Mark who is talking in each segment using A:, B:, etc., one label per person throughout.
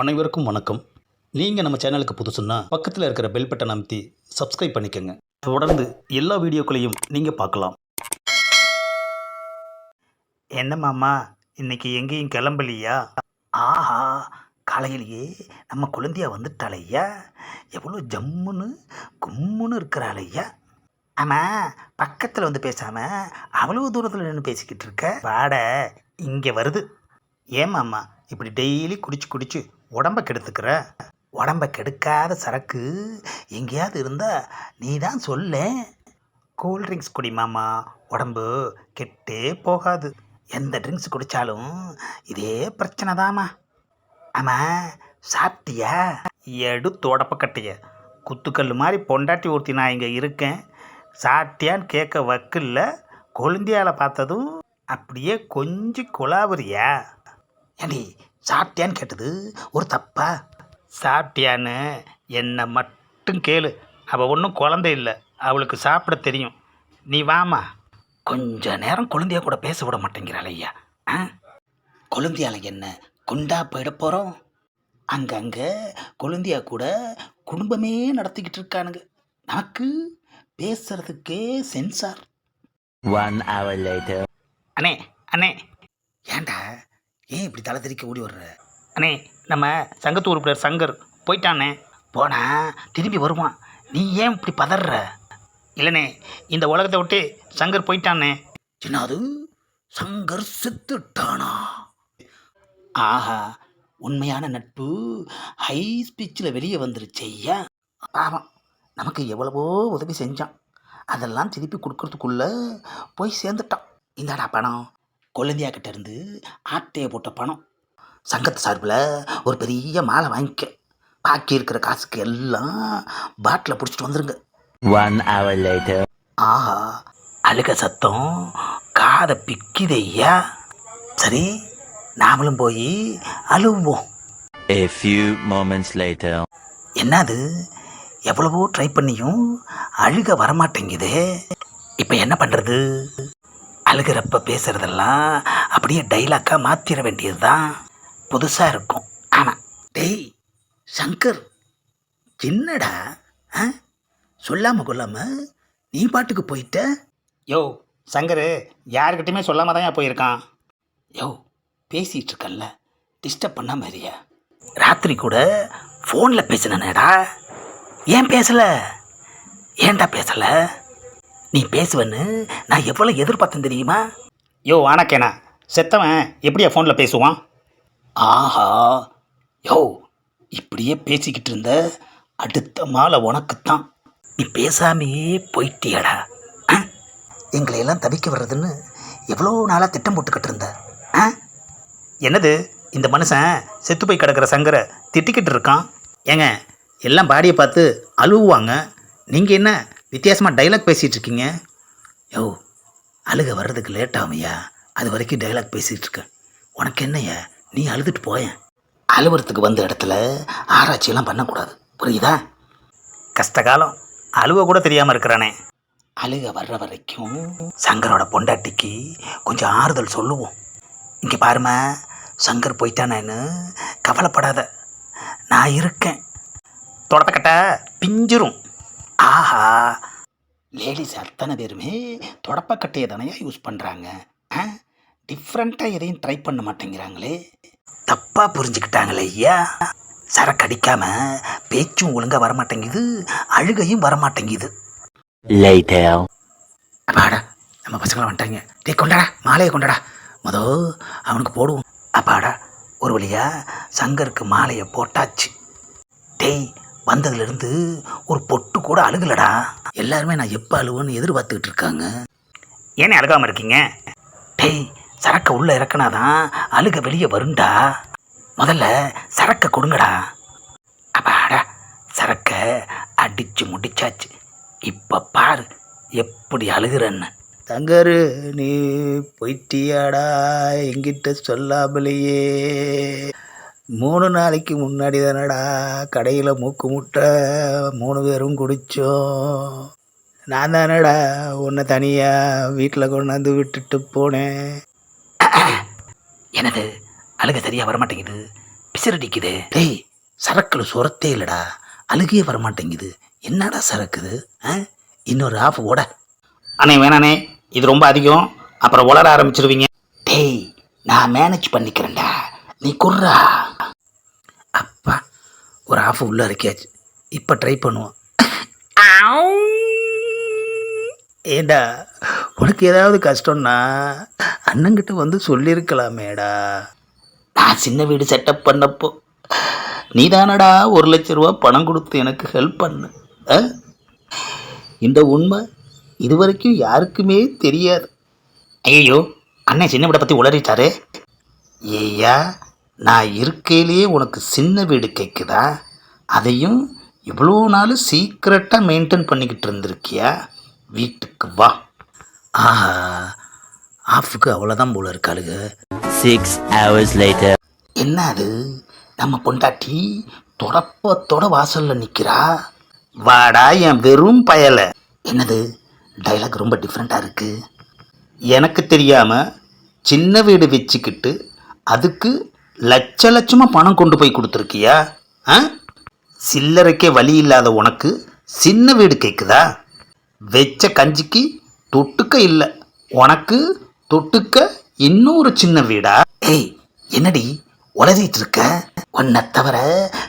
A: அனைவருக்கும் வணக்கம். நீங்கள் நம்ம சேனலுக்கு புதுசுன்னா பக்கத்தில் இருக்கிற பெல் பட்டன் அமைத்தி சப்ஸ்கிரைப் பண்ணிக்கோங்க. தொடர்ந்து எல்லா வீடியோக்களையும் நீங்கள் பார்க்கலாம். என்ன மாமா இன்னைக்கு எங்கேயும் கிளம்பலையா? ஆஹா காலையிலேயே நம்ம குழந்தையா வந்துட்டாளையா? எவ்வளோ ஜம்முன்னு கும்முன்னு இருக்கிறாளையா? ஆமாம் பக்கத்தில் வந்து பேசாமல் அவ்வளோ தூரத்தில் நின்று பேசிக்கிட்டு இருக்க. வாட இங்கே வருது. ஏமாம்மா இப்படி டெய்லி குடிச்சு குடிச்சு உடம்ப கெடுத்துக்கிற? உடம்ப கெடுக்காத சரக்கு எங்கேயாவது இருந்தால் நீ தான் சொல்ல கூல்ட்ரிங்க்ஸ் குடிமாமா உடம்பு கெட்டே போகாது. எந்த ட்ரிங்க்ஸ் குடித்தாலும் இதே பிரச்சனை தாம்மா. ஆமாம் சாப்பிட்டியா? எடு தொடப்ப கட்டிய. குத்துக்கல் மாதிரி பொண்டாட்டி ஒருத்தி நான் இங்கே இருக்கேன். சாப்பிட்டியான்னு கேட்க வக்கில்ல. கொழுந்தியால் பார்த்ததும் அப்படியே கொஞ்சம் குலாவரியா ஏண்டி சாப்பிட்டியான்னு கேட்டது ஒரு தப்பா? சாப்பிட்டியான்னு என்னை மட்டும் கேளு. அவள் ஒன்றும் குழந்தை இல்லை. அவளுக்கு சாப்பிட தெரியும். நீ வாமா கொஞ்ச நேரம் குழந்தைய கூட பேச விட மாட்டேங்கிறாள் ஐயா. ஆ? கொழுந்தியால என்ன குண்டா போயிட போகிறோம் அங்கங்கே கொழுந்தியா கூட குடும்பமே நடத்திக்கிட்டு இருக்கானுங்க. நமக்கு பேசுறதுக்கே சென்சார்.
B: One hour later.
A: அண்ணே அண்ணே ஏன் இப்படி தலை தெறிக்க ஓடி வர்ற? அண்ணே நம்ம சங்கத்து உறுப்பினர் சங்கர் போயிட்டானே. போனா திரும்பி வருவான். நீ ஏன் இப்படி பதற இல்லைண்ணே இந்த உலகத்தை விட்டு சங்கர் போயிட்டானே. என்னது? சங்கர் செத்துட்டானா? ஆஹா உண்மையான நட்பு ஹை ஸ்பீச்சில் வெளியே வந்துருச்சு ஐயா. நமக்கு எவ்வளவோ உதவி செஞ்சான். அதெல்லாம் திருப்பி கொடுக்கறதுக்குள்ள போய் சேர்ந்துட்டான். இந்தாடா பணம். கொழுந்தியா கிட்ட இருந்து ஆட்டையை போட்ட பணம். சங்கத்து சார்பில் ஒரு பெரிய மாலை வாங்கிக்க. பாக்கி இருக்கிற காசுக்கு எல்லாம் பாட்டில் பிடிச்சிட்டு வந்துருங்க.
B: One hour later.
A: ஆஹா அழுக சத்தம் காதை பிக்குதையா? சரி நாமளும் போய் அழுவோம்.
B: A few moments later.
A: என்னது? எவ்வளவோ ட்ரை பண்ணியும் அழுக வரமாட்டேங்குதே. இப்போ என்ன பண்ணுறது அழுகிறப்ப பேசுகிறதெல்லாம் அப்படியே டைலாக்காக மாற்றிட வேண்டியது தான் புதுசாக இருக்கும். ஆமாம் டேய் சங்கர் என்னடா ஆ? சொல்லாமல் கொள்ளாமல் நீ பாட்டுக்கு போயிட்ட? யோ சங்கர் யாருக்கிட்டையுமே சொல்லாமல் தான் போயிருக்கான்? யோ பேசிகிட்டு இருக்கல்ல டிஸ்டர்ப் பண்ண மாதிரியா ராத்திரி கூட ஃபோனில் பேசினேடா ஏன் பேசலை? ஏன்டா பேசலை? நீ பேசுவேன்னு நான் எவ்வளோ எதிர்பார்த்தேன் தெரியுமா? யோ ஆனக்கேனா செத்தவன் எப்படியா ஃபோனில் பேசுவான்? ஆஹா யோ இப்படியே பேசிக்கிட்டு இருந்த அடுத்த மாலை உனக்குத்தான். நீ பேசாமையே போயிட்டியடா. ஆ? எங்களையெல்லாம் தவிக்க வர்றதுன்னு எவ்வளோ நாளாக திட்டம் போட்டுக்கிட்டு இருந்த? ஆ? என்னது இந்த மனுஷன் செத்து போய் கிடக்கிற சங்கரை திட்டிக்கிட்டு இருக்கான்? ஏங்க எல்லாம் பாடியை பார்த்து அழுவுவாங்க. நீங்கள் என்ன வித்தியாசமாக டைலாக் பேசிகிட்டு இருக்கீங்க யோ அழுக வர்றதுக்கு லேட் ஆகுமையா? அது வரைக்கும் டைலாக் பேசிகிட்டு இருக்க உனக்கு என்னய்யா? நீ அழுதுட்டு போயேன் அலுவலகத்துக்கு வந்த இடத்துல ஆராய்ச்சியெல்லாம் பண்ணக்கூடாது. புரியுதா? கஷ்டகாலம் அழுவ கூட தெரியாமல் இருக்கிறானே. அழுக வர்ற வரைக்கும் சங்கரோட பொண்டாட்டிக்கு கொஞ்சம் ஆறுதல் சொல்லுவோம். இங்கே பாருமா சங்கர் போயிட்டானேன்னு கவலைப்படாத. நான் இருக்கேன். தொடப்பக்கட்ட பிஞ்சிரும். ஆஹா. லேடிஸ் அத்தனை பேருமே தொடப்பக்கட்டையை தானே யூஸ் பண்ணுறாங்க ஆ? டிஃப்ரெண்ட்டாக எதையும் ட்ரை பண்ண மாட்டேங்கிறாங்களே. தப்பாக புரிஞ்சுக்கிட்டாங்களே ஐயா. சரக்கு அடிக்காம பேச்சும் ஒழுங்காக வரமாட்டேங்குது அழுகையும் வரமாட்டேங்குது. அப்பாடா நம்ம பசங்களை வந்துட்டாங்க. டேய் கொண்டாடா மாலையை கொண்டாடா. மொதோ அவனுக்கு போடுவோம். அப்பாடா ஒரு வழியா சங்கருக்கு மாலையை போட்டாச்சு. டேய் வந்ததுலேருந்து ஒரு பொட்டு கூட அழுகலடா. எல்லாருமே நான் எப்போ அழுவேன்னு எதிர்பார்த்துக்கிட்டு இருக்காங்க. ஏனே அழுகாமல் இருக்கீங்க? டேய் சரக்கை உள்ளே இறக்குனாதான் அழுக வெளியே வரும்டா. முதல்ல சரக்கை கொடுங்கடா. அப்பாடா சரக்கை அடிச்சு முடிச்சாச்சு. இப்போ பாரு எப்படி அழுகிறன்னு. தங்கரு நீ போயிட்டியாடா? எங்கிட்ட சொல்லாமலேயே. மூணு நாளைக்கு முன்னாடி தானடா கடையில் மூக்கு முட்டை மூணு பேரும் குடித்தோம் நான் தானடா உன்னை தனியாக வீட்டில் கொண்டாந்து விட்டுட்டு போனேன். எனது அழுக சரியாக வரமாட்டேங்குது. பிசிறடிக்குதே. டேய் சரக்குல சுரத்தே இல்லைடா. அழுகியே வரமாட்டேங்குது. என்னடா சரக்குது ஆ? இன்னொரு ஆஃப் ஓட. அண்ணே வேணாண்ணே இது ரொம்ப அதிகம். அப்புறம் உளர ஆரம்பிச்சிருவீங்க. டேய் நான் மேனேஜ் பண்ணிக்கிறேன்டா. நீ குர்றா. அப்பா ஒரு ஆஃப் உள்ளே இருக்கியாச்சு இப்போ ட்ரை பண்ணுவோம். ஏண்டா உனக்கு ஏதாவது கஷ்டம்னா அண்ணங்கிட்ட வந்து சொல்லியிருக்கலாமேடா நான் சின்ன வீடு செட்டப் பண்ணப்போ நீதானடா ஒரு லட்ச ரூபா பணம் கொடுத்து எனக்கு ஹெல்ப் பண்ணு. ஆ? இந்த உண்மை இது வரைக்கும் யாருக்குமே தெரியாது. ஐயோ அண்ணன் சின்ன வீடை பற்றி உளறிட்டாரே. ஏய்யா நான் இருக்கையிலேயே உனக்கு சின்ன வீடு கேட்குதா அதையும் இவ்வளோ நாள் சீக்கிரட்டாக மெயின்டைன் பண்ணிக்கிட்டு இருந்திருக்கியா? வீட்டுக்கு வா. ஆஹா ஆஃபுக்கு அவ்வளோதான் போல இருக்காளுங்க
B: Six hours later.
A: என்ன அது? நம்ம பொண்டாட்டி தொடப்பத்தோட வாசல்ல நிக்கிறா? வாடா என் வெறும் பயல. என்னது? டைலாக் ரொம்ப டிஃப்ரெண்டா இருக்கு. எனக்கு தெரியாம சின்ன வீடு வச்சுக்கிட்டு அதுக்கு லட்ச லட்சமாக பணம் கொண்டு போய் கொடுத்துருக்கியா? ஆ? சில்லறைக்கே வழி இல்லாத உனக்கு சின்ன வீடு கேட்குதா வெச்ச கஞ்சிக்கு தொட்டுக்க இல்லை. உனக்கு தொட்டுக்க இன்னொரு சின்ன வீடா? ஏய் என்னடி உளறிட்டு இருக்க? உன்னை தவிர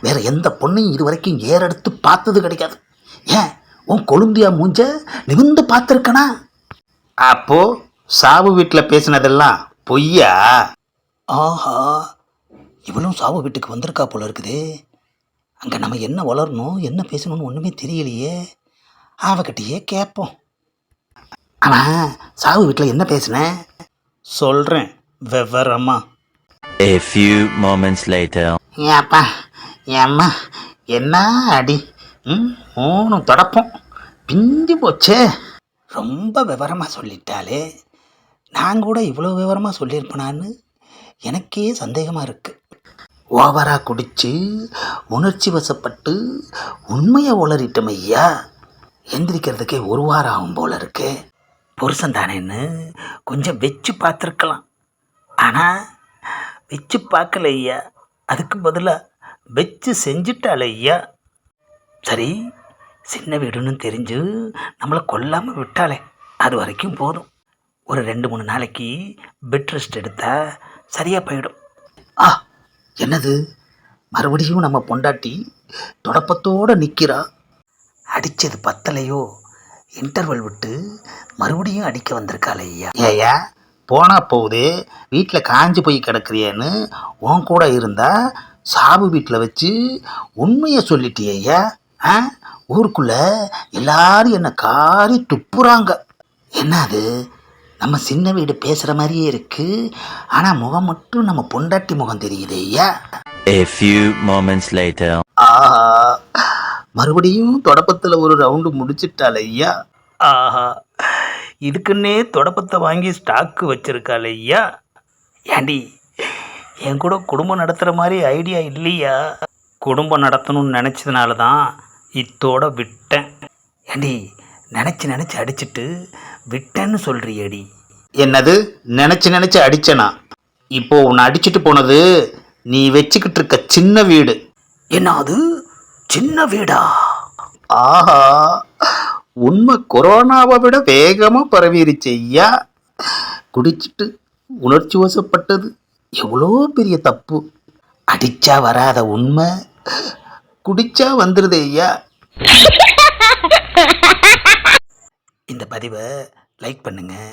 A: வேற எந்த பொண்ணையும் இது வரைக்கும் ஏறெடுத்து பார்த்தது கிடைக்காது. ஏன்? உன் கொழுந்தியா மூஞ்ச நிமிந்து பார்த்துருக்கனா? அப்போ சாவு வீட்டில் பேசினதெல்லாம் பொய்யா? ஆஹா இவளும் சாவு வீட்டுக்கு வந்திருக்கா போல இருக்குதே. அங்கே நம்ம என்ன வளரணும் என்ன பேசணும்னு ஒன்றுமே தெரியலையே. அவகிட்டயே கேட்போம். அவன் சாவு வீட்டில் என்ன பேசுனேன் சொல்கிறேன் விவரமா.
B: A few moments later.
A: ஏப்பா ஏம்மா என்ன அடி? ம் மூணு தொடப்போம். பிஞ்சு போச்சே. ரொம்ப விவரமாக சொல்லிட்டாலே நான் கூட இவ்வளோ விவரமாக சொல்லியிருப்பேனான்னு எனக்கே சந்தேகமாக இருக்குது ஓவராக குடித்து உணர்ச்சி வசப்பட்டு உண்மையை உளறிட்டோம் ஐயா. எந்திரிக்கிறதுக்கே ஒரு வாரம் ஆகும் போல இருக்கு. புருஷன் தானேன்னு கொஞ்சம் வச்சு பார்த்துருக்கலாம். ஆனால் வச்சு பார்க்கல ஐயா. அதுக்கு பதிலாக வச்சு செஞ்சுட்டாள் ஐயா. சரி சின்ன வீடுன்னு தெரிஞ்சு நம்மளை கொல்லாமல் விட்டாளே. அது வரைக்கும் போதும். ஒரு ரெண்டு மூணு நாளைக்கு பெட் ரெஸ்ட் எடுத்தால் சரியாக போயிடும். என்னது? மறுபடியும் நம்ம பொண்டாட்டி தொடப்பத்தோடு நிற்கிறா அடித்தது பத்தலையோ? இன்டர்வல் விட்டு மறுபடியும் அடிக்க வந்திருக்காளே ஐயா. ஏயா போனா போகுது வீட்டில் காஞ்சு போய் கிடக்குறியேன்னு உன் கூட இருந்தா சாபு வீட்டில் வச்சு உண்மையை சொல்லிட்டியா ஆ? ஊருக்குள்ளே எல்லாரும் என்னை காரி துப்புறாங்க. என்ன அது நம்ம சின்ன வீடு பேசுகிற மாதிரியே இருக்கு. ஆனால் முகம் மட்டும் நம்ம பொண்டாட்டி முகம் தெரியுது ஐயா.
B: A few moments later.
A: ஆஹா மறுபடியும் தொடப்பத்தில் ஒரு ரவுண்டு முடிச்சிட்டாள் ஐயா. ஆஹா இதுக்குன்னே தொடப்பத்தை வாங்கி ஸ்டாக்கு வச்சிருக்காள் ஐயா. ஏண்டி என் கூட குடும்பம் நடத்துகிற மாதிரி ஐடியா இல்லையா? குடும்பம் நடத்தணும்னு நினச்சதுனால தான் இத்தோட விட்டேன். ஏண்டி நினச்சி நினச்சி அடிச்சிட்டு விட்டேன்னு சொல்கிறியடி என்னது? நினச்சி நினச்சி அடிச்சனா? இப்போ உன்னை அடிச்சிட்டு போனது நீ வச்சுக்கிட்டு இருக்க சின்ன வீடு. என்ன அது சின்ன வீடா? ஆஹா உண்மை கொரோனாவை விட வேகமாக பரவிருச்சு ஐயா. குடிச்சிட்டு உணர்ச்சி வசப்பட்டது எவ்வளோ பெரிய தப்பு. அடிச்சா வராத உண்மை குடிச்சா வந்துடுது ஐயா. இந்த பதிவை லைக் பண்ணுங்கள்